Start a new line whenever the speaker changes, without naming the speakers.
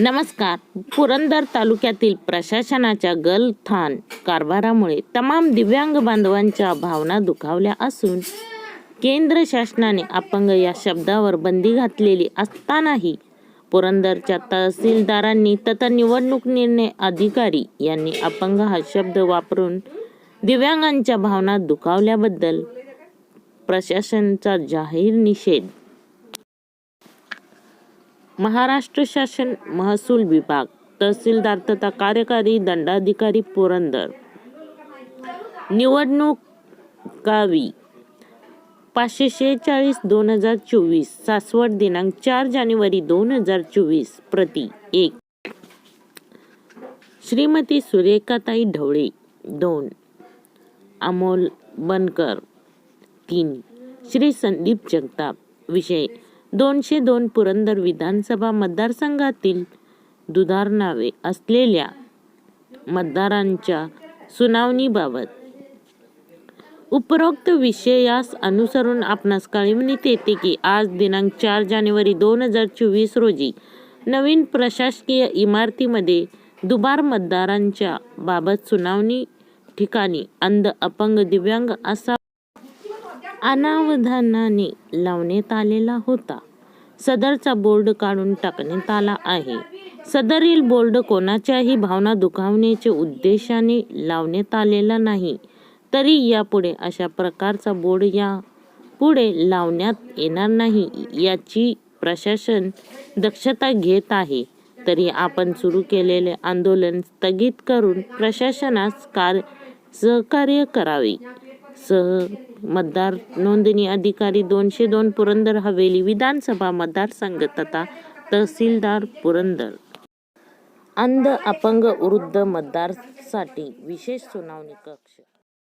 नमस्कार. पुरंदर तालुक्यातील प्रशासनाच्या गलथान कारभारामुळे तमाम दिव्यांग बांधवांच्या भावना दुखावल्या असून केंद्र शासनाने अपंग या शब्दावर बंदी घातलेली असतानाही पुरंदरच्या तहसीलदारांनी तथा निवडणूक निर्णय अधिकारी यांनी अपंग हा शब्द वापरून दिव्यांगांच्या भावना दुखावल्याबद्दल प्रशासनाचा जाहीर निषेध महाराष्ट्र शासन महसूल विभाग तहसीलदार तथा कार्यकारी दंडाधिकारी पुरंदर. निवडणूक गावी पाचशे शेहेचाळीस दोन हजार चोवीस सासवड दिनांक चार जानेवारी दोन हजार चोवीस प्रति एक. श्रीमती सुरेखाताई ढवळे दोन. अमोल बनकर तीन. श्री संदीप जगताप विषय दोनशे दोन पुरंदर विधानसभा मतदारसंघातील दुधार नावे असलेल्या मतदारांच्या सुनावणीबाबत. उपरोक्त विषयास अनुसरून आपणास कळविण्यात येते की आज दिनांक चार जानेवारी दोन हजार चोवीस रोजी नवीन प्रशासकीय इमारतीमध्ये दुबार मतदारांच्या बाबत सुनावणी ठिकाणी अंध अपंग दिव्यांग असा अनावधानाने लावण्यात आलेला होता. सदरचा बोर्ड काढून टाकण्यात आला आहे. सदरील बोर्ड कोणाच्याही भावना दुखावण्याच्या उद्देशाने लावण्यात आलेला नाही. तरी यापुढे अशा प्रकारचा बोर्ड या पुढे लावण्यात येणार नाही याची प्रशासन दक्षता घेत आहे. तरी आपण सुरू केलेले आंदोलन स्थगित करून प्रशासनास कार सहकार्य करावे. सह मतदार नोंदणी अधिकारी दोनशे दोन पुरंदर हवेली विधानसभा मतदारसंघ तथा तहसीलदार पुरंदर. अंध अपंग वृद्ध मतदारसाठी विशेष सुनावणी कक्ष.